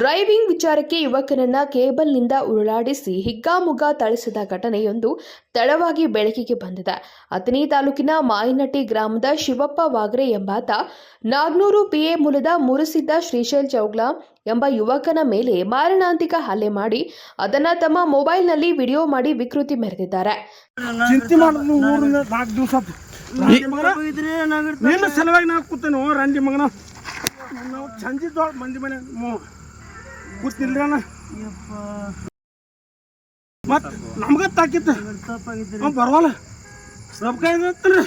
Driving ವಿಚಾರಕ್ಕೆ ಯುವಕನನ್ನ ಕೇಬಲ್ನಿಂದ ಉರುಳಾಡಿಸಿ ಹಿಗ್ಗಾಮುಗ್ಗಾ ಥಳಿಸಿದ ಘಟನೆಯೊಂದು ತಡವಾಗಿ ಬೆಳಕಿಗೆ ಬಂದಿದೆ. ಅಥಣಿ ತಾಲೂಕಿನ ಮಾಯಿನಟ್ಟಿ ಗ್ರಾಮದ ಶಿವಪ್ಪ ವಾಗ್ರೆ ಎಂಬಾತ ನಾಗ್ನೂರು ಪಿಎ ಮೂಲದ ಮುರುಸಿದ್ದ ಶ್ರೀಶೈಲ್ ಚೌಗ್ಲಾ ಎಂಬ ಯುವಕನ ಮೇಲೆ ಮಾರಣಾಂತಿಕ ಹಲ್ಲೆ ಮಾಡಿ ಅದನ್ನ ತಮ್ಮ ಮೊಬೈಲ್ನಲ್ಲಿ ವಿಡಿಯೋ ಮಾಡಿ ವಿಕೃತಿ ಮೆರೆದಿದ್ದಾರೆ. ಮಗನ ನಿನ್ನ ಸಲುವಾಗಿ ನಾ ಕೂತೇನು ರಂಡಿ ಮಗನ. ನಾವು ಚಂದಿದ್ದೋಳ ಮಂದಿ ಮನೆ ಕೂತಿಲ್ರಣ ಮತ್ ನಮ್ಗ ತಾಕಿತ್ತು ಅವ್ ಬರವಲ್ಲ. ಕೈ ಇದ್ರಿ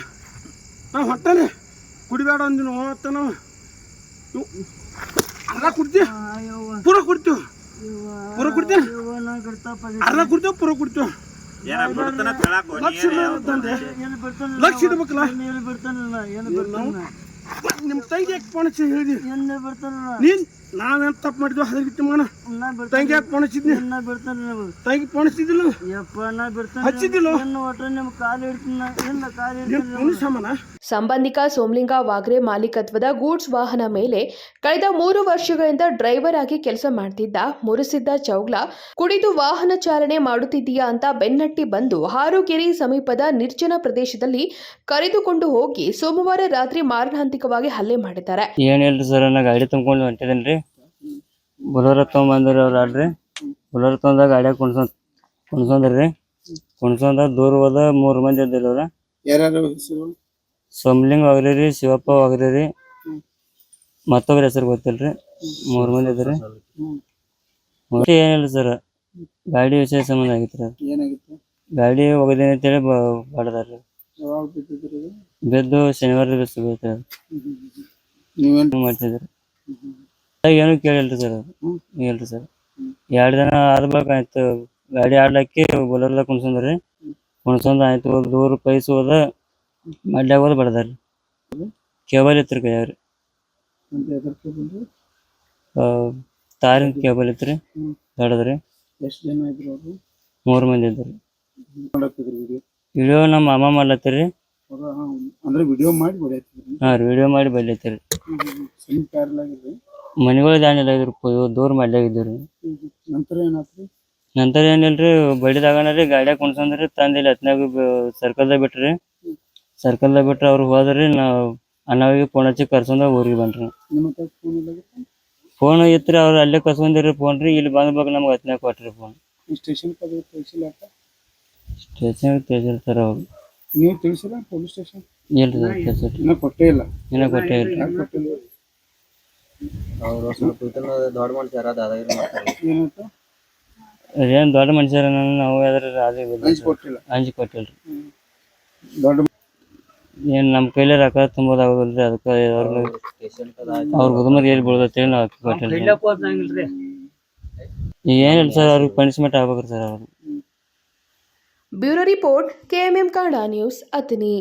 ನಾವು ಹೊಟ್ಟೆಲಿ ಕುಡಿಬೇಡ ಅಂದಿನ ಅತ್ತ ನಾವು. ಅರ್ಧ ಕುಡ್ತೀವಿ ಪೂರ ಕುಡ್ತೀವಿ ಪೂರ ಕುಡ್ತೀವಿ ಅರ್ಧ ಕುಡ್ತೀವಿ ಪೂರ ಕುಡ್ತೀವಿ ಲಕ್ಷ ಲಕ್ಷ ಇಡ್ಬೇಕಲ್ಲ? ನಿಮ್ಮ ತೈಗೆ ಫೋನ್ ಹಚ್ಚಿ ಹೇಳಿದಿ? ನೀನ್ ನಾವೇನ್ ತಪ್ಪು ಮಾಡಿದ್ವಿ ಅದ್ರ ಬಿಟ್ಟು ಮಗನ ತಂಗಿ ಯಾಕೆ ಹಚ್ಚಿದ್ನಿ? ತಂಗಿ ಬಿಡ್ತಾನೆ. ಹಚ್ಚಿದ್ದಿಲ್ಲ? ಹಚ್ಚಿದ್ದಿಲ್ಲ ನೀನ್ ಪೊಲೀಸ್ ಸಮಾನ ಸಂಬಂಧಿಕ ಸೋಮಲಿಂಗ ವಾಗ್ರೆ ಮಾಲೀಕತ್ವದ ಗೂಡ್ಸ್ ವಾಹನ ಮೇಲೆ ಕಳೆದ ಮೂರು ವರ್ಷಗಳಿಂದ ಡ್ರೈವರ್ ಆಗಿ ಕೆಲಸ ಮಾಡ್ತಿದ್ದ ಮುರುಸಿದ್ದ ಚೌಗ್ಲಾ ಕುಡಿದು ವಾಹನ ಚಾಲನೆ ಮಾಡುತ್ತಿದ್ದೀಯಾ ಅಂತ ಬೆನ್ನಟ್ಟಿ ಬಂದು ಹಾರುಗೆರೆ ಸಮೀಪದ ನಿರ್ಜನ ಪ್ರದೇಶದಲ್ಲಿ ಕರೆದುಕೊಂಡು ಹೋಗಿ ಸೋಮವಾರ ರಾತ್ರಿ ಮಾರಣಾಂತಿಕವಾಗಿ ಹಲ್ಲೆ ಮಾಡಿದ್ದಾರೆ. ಏನಿಲ್ರಿ ಸರ್ ನಾ ಗಾಡಿ ತುಂಬ್ಕೊಂಡು ಹೊಂಟಿದ್ದೇನೆ ರೀ ಬೊಲೋರ ತೊಗೊಂಬಂದ್ರಿ ಅವ್ರು ಅಲ್ರಿ ಬೊಲೋರ ತೊಗೊಂಡಾಗ ಗಾಡಿಯಾಗ ಕುಣ್ಸೊಂದ್ ಕುಣ್ಸೊಂದ್ರಿ ಕುಣ್ಸೊಂದ ದೂರ ಹೋದ ಮೂರು ಮಂದಿ ಇದ್ದಿಲ್ಲ ಅವ್ರ. ಯಾರ್ಯಾರು ಹೆಸರು ಸೋಮಲಿಂಗ್ ವಾಗ್ರಿ ರೀ ಶಿವಪ್ಪ ಆಗ್ರಿ ರೀ. ಮತ್ತೊಬ್ರ ಹೆಸರು ಗೊತ್ತಿಲ್ರಿ. ಮೂರು ಮಂದಿ ಇದ್ರಿ. ಏನಿಲ್ಲ ಸರ್ ಗಾಡಿ ವಿಷಯ ಸಂಬಂಧ ಆಗಿತ್ತು ಏನಾಗಿತ್ತು? ಗಾಡಿ ಹೋಗದೇನೆ ಅಂತೇಳಿ ಬಡದಾರ್ರಿ ಯಾವಾಗ ಬಿದ್ದಿದ್ರಿ ಬಿದ್ದು ಶನಿವಾರ ಬಿಸ್ತು ಬೀಳ್ತಾರೆ ನೀವೇನ್ ಮಾಡ್ತಿದ್ರು. ಏನು ಕೇಳಿಲ್ರಿ ಸರ್ ಅವ್ರು ಇಲ್ರಿ ಸರ್. ಎರಡು ದಿನ ಆದ್ಬೇಕಾಯ್ತು. ಗಾಡಿ ಆಡ್ಲಕ್ಕೆ ಬೊಲರ್ದಾಗ ಕುಣ್ಸಂದ್ರಿ ಕುಣ್ಸಂದ್ ಆಯ್ತು ಹೋದ್ ದೂರ ಪೈಸ್ ಹೋದ ಮಡ್ಯಾಗ ಹೋದ ಬಡದಾರಿ ಕೇಬಲ್ ಇತ್ರಿ ಕೈಯಾಗ ಅಂತ ಎದರ್ಕೆ ಬಂದ್ರು ತಾರಿನ ಕೇಬಲ್ ಇತ್ರಿ. ದೊಡ್ಡದ್ರಿ. ಎಷ್ಟು ಜನ ಇದ್ರು ಅವರು? ಮೂರು ಮಂದಿ ಇದ್ರಿ ವಿಡಿಯೋ ವಿಡಿಯೋ ನಮ್ಮ ಅಮ್ಮ ಮಾಡ್ಲತ್ತೀರಿ. ಅಂದ್ರೆ ವಿಡಿಯೋ ಮಾಡಿ ಹೊಡ್ಯಾತಿದ್ರು ಹಾಂ ರೀ ವಿಡಿಯೋ ಮಾಡಿ ಬೈಲತ್ತೀರಿ ಸಣ್ಣ ಕಾರ್ಲಾಗಿದ್ರಿ ಮನೆಗಳು ಇದ್ರು ಪ- ದೂರ ಮಡ್ಯಾಗ ಇದ್ದೀವ್ರಿ ನಂತರ ಏನಾತ್ರಿ? ನಂತರ ಏನಿಲ್ರಿ ಗಾಡಿಯಾಗ ರೀ ಗಾಡ್ಯಾಗ ಕುಣ್ಸಂದ್ರಿ ತಂದಿಲ್ಲ ಹತ್ನಾಗ ಸರ್ಕಲ್ದಾಗ ಬಿಟ್ರಿ. ಸರ್ಕಲ್ದಾಗ ಬಿಟ್ರಿ ಅವ್ರು ಹೋದ್ರಿ ನಾವು ಅಣ್ಣಾವಿಗೆ ಫೋನ್ ಹಚ್ಚಿ ಕರ್ಸಂದ ಊರಿಗೆ ಬಂದ್ರಿ. ನಿಮ್ಮ ಹತ್ರ ಫೋನ್ ಇಲ್ಲ ಫೋನ್ ಇತ್ರಿ ಅವ್ರು ಅಲ್ಲೇ ಕಸ್ಕೊಂಡಿರಿ ಫೋನ್ ರೀ ಇಲ್ಲಿ ಬಂದ ಬಗ್ಗೆ ನಮ್ಗೆ ಹತ್ನಾಗ ಕೊಟ್ರಿ ಫೋನ್ ಸ್ಟೇಷನ್ ತಿಳಿಸಿಲ್ಲ ಸ್ಟೇಷನ್ ತಿಳಿಸಿರ್ತಾರ ಅವ್ರು. ನೀವು ತಿಳಿಸಿಲ್ಲ ಪೊಲೀಸ್ ಸ್ಟೇಷನ್ ಇಲ್ರಿ ಕೊಟ್ಟೇ ಇಲ್ಲ. ಇನ್ನೂ ಕೊಟ್ಟೇ ಇಲ್ಲ. ಕೊಟ್ಟಿಲ್ಲ? ಅವ್ರು ಸ್ವಲ್ಪ ಇದನ್ನ ದೊಡ್ಡ ಮನುಷ್ಯರ ದಾದಾಗಿರಿ ಮಾಡ್ತಾರೆ ಏನಾಯ್ತು ಏನ್ ದೊಡ್ಡ ಮನುಷ್ಯರ ನಾವು ಕೊಟ್ಟಿಲ್ಲ. ಅಂಜಿ ಕೊಟ್ಟಿಲ್ರಿ. ದೊಡ್ಡ ಏನ್ ನಮ್ ಕೈಲಿ ರೊಕ್ಕ ತುಂಬೋದಾಗಲ್ರಿ ಅದಕ್ಕೆ ಅವ್ರ ಸ್ಟೇಷನ್ ಅವ್ರ ಗುದುಮರಿ ಎಲ್ಲಿ ಬೀಳ್ದತ್ತೇಳಿ ನಾವು ಅಕ್ಕಿ ಕೊಟ್ಟಿಲ್ಲ ಈಗ ಏನಿಲ್ಲ ಸರ್ ಅವ್ರಿಗೆ ಪನಿಷ್ಮೆಂಟ್ ಆಗ್ಬೇಕ್ರಿ ಸರ್ ಅವ್ರು bureau report KMM Kannada news Athani